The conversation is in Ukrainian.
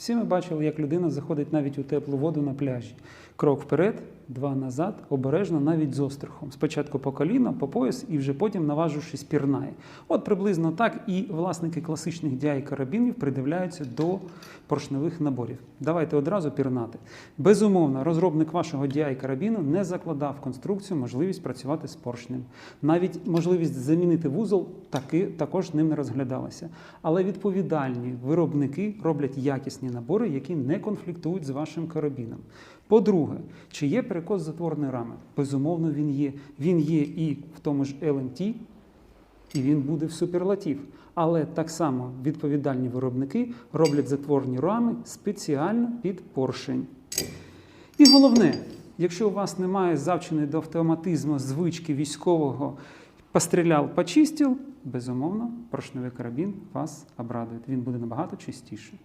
Всі ми бачили, як людина заходить навіть у теплу воду на пляжі. Крок вперед, два назад, обережно, навіть з острахом. Спочатку по коліна, по пояс і вже потім, наважившись, пірнає. От приблизно так і власники класичних DI карабінів придивляються до поршневих наборів. Давайте одразу пірнати. Безумовно, розробник вашого DI карабіну не закладав конструкцію можливість працювати з поршнем. Навіть можливість замінити вузол таки, також ним не розглядалася. Але відповідальні виробники роблять якісні набори, які не конфліктують з вашим карабіном. По-друге, чи є перекос затворної рами? Безумовно, він є. Він є і в тому ж LMT, і він буде в суперлатив. Але так само відповідальні виробники роблять затворні рами спеціально під поршень. І головне, якщо у вас немає завченої до автоматизму звички військового постріляв, почистив, безумовно, поршневий карабін вас обрадує. Він буде набагато чистіший.